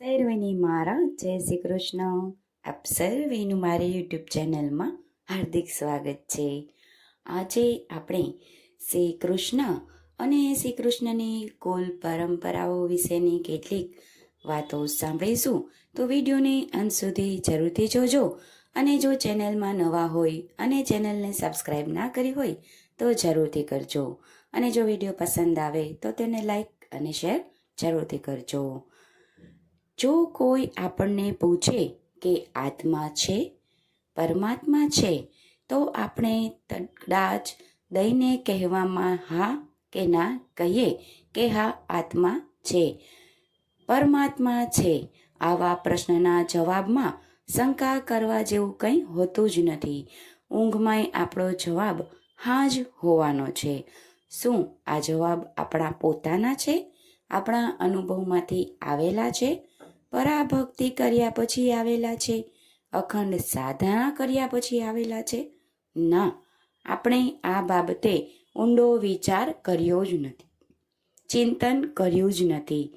સર્વેને મારા. જય શ્રી કૃષ્ણ. આપ સર્વેનું મારી યુટ્યુબ ચેનલમાં હાર્દિક સ્વાગત છે. આજે આપણે શ્રી કૃષ્ણ અને શ્રી કૃષ્ણની કુલ પરંપરાઓ વિશેની કેટલીક વાતો સાંભળીશું. તો વિડીયોને અંત સુધી જરૂરથી જોજો અને જો ચેનલમાં નવા હોય અને ચેનલને સબસ્ક્રાઈબ ના કરી હોય તો જરૂરથી કરજો. અને જો વીડિયો પસંદ આવે તો તેને લાઈક અને શેર જરૂરથી કરજો. જો કોઈ આપણને પૂછે કે આત્મા છે, પરમાત્મા છે, તો આપણે કદાચ દઈને કહેવામાં હા કે ના કહીએ કે હા, આત્મા છે. પરમાત્મા છે. આવા પ્રશ્નના જવાબમાં શંકા કરવા જેવું કંઈ હોતું જ નથી. ઊંઘમાંય આપણો જવાબ હા જ હોવાનો છે. શું આ જવાબ આપણા પોતાના છે? આપણા અનુભવમાંથી આવેલા છે? પરાભક્તિ કર્યા પછી આવેલા છે. અખંડ સાધના કર્યા પછી આવેલા છે. ના, આપણે આ બાબતે ઊંડો વિચાર કર્યો જ નથી. ચિંતન કર્યું જ નથી.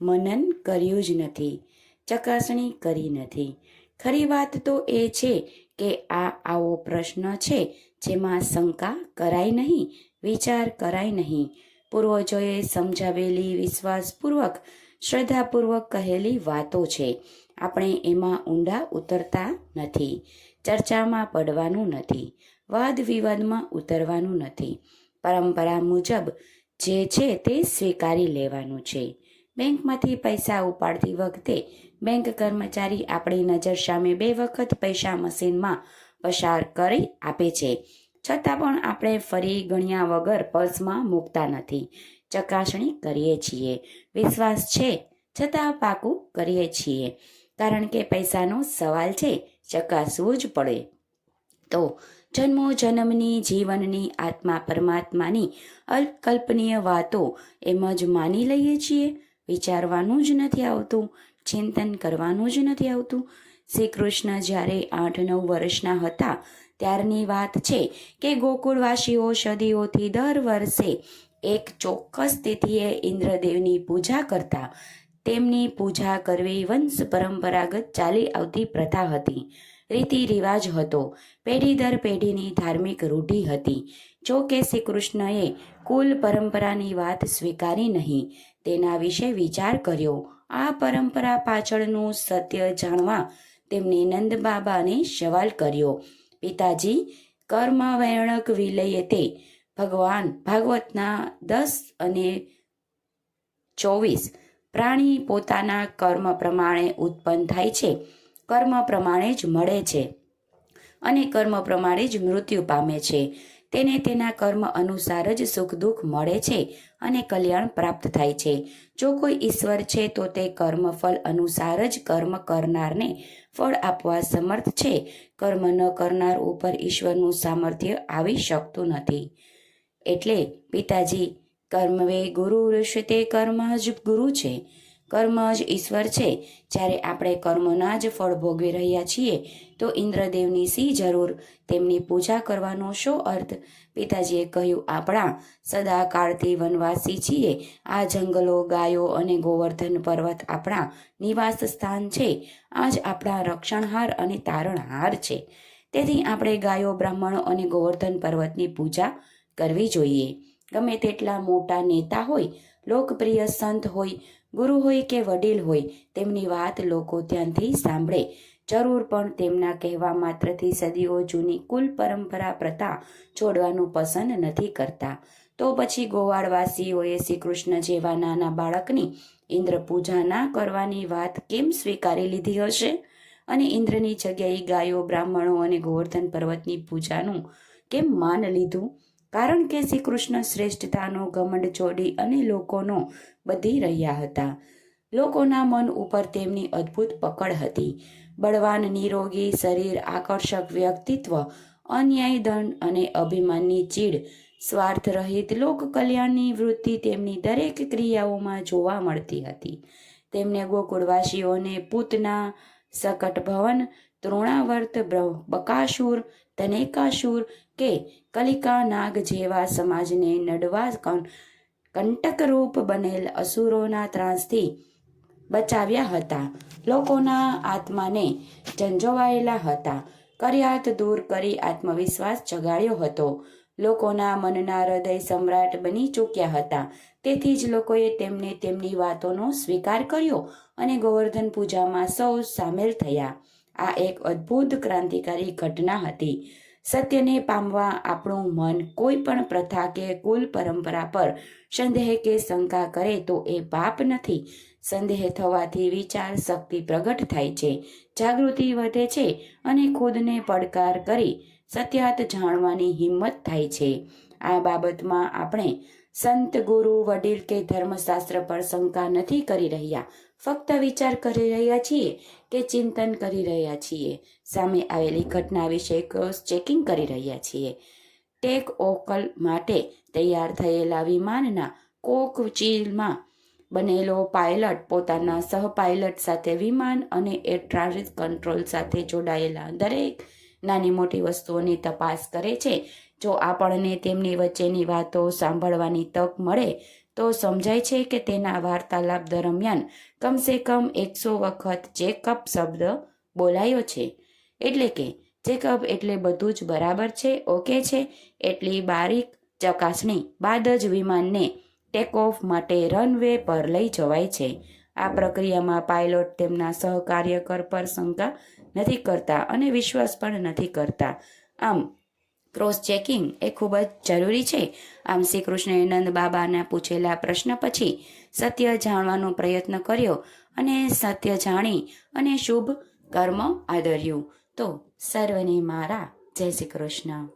મનન કર્યું જ નથી. ચકાસણી કરી નથી. ખરી વાત તો એ છે કે આ આવો પ્રશ્ન છે જેમાં શંકા કરાય નહીં, વિચાર કરાય નહીં. પૂર્વજોએ સમજાવેલી વિશ્વાસપૂર્વક શ્રદ્ધાપૂર્વક કહેલી વાતો છે. આપણે એમાં ઊંડા ઉતરતા નથી. ચર્ચામાં પડવાનું નથી. વાદ વિવાદમાં ઉતરવાનું નથી. પરંપરા મુજબ જે છે તે સ્વીકારી લેવાનું છે. બેંકમાંથી પૈસા ઉપાડતી વખતે બેંક કર્મચારી આપણી નજર સામે બે વખત પૈસા મશીનમાં પસાર કરી આપે છે. છતાં પણ આપણે ફરી ગણ્યા વગર પર્સમાં મૂકતા નથી. ચકાસણી કરીએ છીએ. વિશ્વાસ છે, છતાં પાકું કરીએ છીએ. કારણ કે પૈસાનો સવાલ છે, ચકાસવું જ પડે. તો જન્મો જન્મની જીવનની આત્મા પરમાત્માની અલ્પકલ્પનીય વાતો એમ જ માની લઈએ છીએ. વિચારવાનું જ નથી આવતું, ચિંતન કરવાનું જ નથી આવતું. શ્રી કૃષ્ણ જ્યારે આઠ નવ વર્ષના હતા, ત્યારની વાત છે કે ગોકુળવાસીઓ સદીઓથી દર વર્ષે એક ચોક્કસ તિથિએ ઇન્દ્રદેવની પૂજા કરતા તેમની પૂજા કરવી વંશ પરંપરાગત ચાલી આવતી પ્રથા હતી. રીતિ રિવાજ હતો. પેઢી દર પેઢીની ધાર્મિક રૂઢિ હતી. જો કે શ્રી કૃષ્ણએ કુલ પરંપરાની વાત સ્વીકારી નહીં, તેના વિશે વિચાર કર્યો. આ પરંપરા પાછળનું સત્ય જાણવા તેમણે નંદબાબાને સવાલ કર્યો. પિતાજી કર્મ વેણક વિલયતે ભગવાન ભાગવતના દસ અને ચોવીસ પ્રાણી પોતાના કર્મ પ્રમાણે ઉત્પન્ન થાય છે. કર્મ પ્રમાણે જ મળે છે અને કર્મ પ્રમાણે જ મૃત્યુ પામે છે. તેને તેના કર્મ અનુસાર જ સુખ દુઃખ મળે છે અને કલ્યાણ પ્રાપ્ત થાય છે. જો કોઈ ઈશ્વર છે તો તે કર્મ ફળ અનુસાર જ કર્મ કરનારને ફળ આપવા સમર્થ છે. કર્મ ન કરનાર ઉપર ઈશ્વરનું સામર્થ્ય આવી શકતું નથી. એટલે પિતાજી, કર્મવે ગુરુ ઋષિતે કર્મ જ ગુરુ છે. કર્મ જ ઈશ્વર છે. જ્યારે આપણે કર્મના જ ફળ ભોગવી રહ્યા છીએ, તો ઇન્દ્રદેવની સી જરૂર તેમની પૂજા કરવાનો શો અર્થ? પિતાજીએ કહ્યું, આપણા સદાકાળથી વનવાસી છીએ. આ જંગલો, ગાયો અને ગોવર્ધન પર્વત આપણા નિવાસ સ્થાન છે. આ જ આપણા રક્ષણહાર અને તારણહાર છે. તેથી આપણે ગાયો, બ્રાહ્મણો અને ગોવર્ધન પર્વતની પૂજા કરવી જોઈએ. ગમે તેટલા મોટા નેતા હોય, લોકપ્રિય સંત હોય, ગુરુ હોય કે વડીલ હોય, તેમની વાત લોકો ધ્યાનથી સાંભળે. જરૂર પણ તેમના કહેવા માત્રથી સદીઓ જૂની કુલ પરંપરા પ્રથા છોડવાનું પસંદ નથી કરતા. તો પછી ગોવાળવાસીઓએ શ્રી કૃષ્ણ જેવા નાના બાળકની ઇન્દ્ર પૂજા ના કરવાની વાત કેમ સ્વીકારી લીધી હશે? અને ઇન્દ્રની જગ્યાએ ગાયો, બ્રાહ્મણો અને ગોવર્ધન પર્વતની પૂજાનું કેમ માન લીધું? કારણ કે શ્રી કૃષ્ણ શ્રેષ્ઠતાનો ઘમંડ છોડી અને લોકોનો બધી રહ્યા હતા. લોકોના મન ઉપર તેમની અદ્ભુત પકડ હતી. બળવાન, નિરોગી, શરીર આકર્ષક વ્યક્તિત્વ, અન્યાય દંડ અને અભિમાનની ચીડ સ્વાર્થ રહિત લોક કલ્યાણની વૃત્તિ તેમની દરેક ક્રિયાઓમાં જોવા મળતી હતી. તેમને ગોકુળવાસીઓને પૂતના સકટ ભવન તૃણાવર્ત બકાસુર તનેકાસુર કે કલિકા નાગ જેવા સમાજને નડવા કંટકરૂપ બનેલ અસુરોના ત્રાસથી બચાવ્યા હતા. લોકોના આત્માને ઝંઝોવાયેલા હતા. કર્યાત દૂર કરી આત્મવિશ્વાસ જગાડ્યો હતો. લોકોના મનના હૃદય સમ્રાટ બની ચૂક્યા હતા. તેથી જ લોકોએ તેમને તેમની વાતોનો સ્વીકાર કર્યો અને ગોવર્ધન પૂજામાં સૌ સામેલ થયા. આ એક અદ્ભુત ક્રાંતિકારી ઘટના હતી. સત્યને પામવા આપણું મન કોઈ પણ પ્રથા કે કુલ પરંપરા પર સંદેહ કે શંકા કરે તો એ પાપ નથી. સંદેહ થવાથી વિચાર શક્તિ પ્રગટ થાય છે, જાગૃતિ વધે છે અને ખુદને પડકાર કરી સત્યાત જાણવાની હિંમત થાય છે. આ બાબતમાં આપણે સંત ગુરુ વડીલ કે ધર્મશાસ્ત્ર પર શંકા નથી કરી રહ્યા. ફક્ત વિચાર કરી રહ્યા છીએ કે ચિંતન કરી રહ્યા છીએ. સામે આવેલી ઘટના વિશે ક્રોસ ચેકિંગ કરી રહ્યા છીએ. ટેક ઓકલ માટે તૈયાર થયેલા વિમાનના કોક ચીલમાં બનેલો પાયલટ પોતાના સહપાયલટ સાથે વિમાન અને એર ટ્રાફિક કંટ્રોલ સાથે જોડાયેલા દરેક નાની મોટી વસ્તુઓની તપાસ કરે છે. જો આપણને તેમની વચ્ચેની વાતો સાંભળવાની તક મળે, તો સમજાય છે કે તેના વાર્તાલાપ દરમિયાન કમસે કમ એકસો વખત ચેકઅપ શબ્દ બોલાયો છે. એટલે કે ચેકઅપ એટલે બધું જ બરાબર છે, ઓકે છે, એટલી બારીક ચકાસણી બાદ જ વિમાનને ટેક ઓફ માટે રનવે પર લઈ જવાય છે. આ પ્રક્રિયામાં પાયલોટ તેમના સહકાર્યકર પર શંકા નથી કરતા અને વિશ્વાસ પણ નથી કરતા. આમ ક્રોસ ચેકિંગ એ ખૂબ જ જરૂરી છે. આમ શ્રી કૃષ્ણએ નંદ બાબાના પૂછેલા પ્રશ્ન પછી સત્ય જાણવાનો પ્રયત્ન કર્યો અને સત્ય જાણી અને શુભ કર્મ આદર્યું. તો સર્વને મારા. જય શ્રી કૃષ્ણ.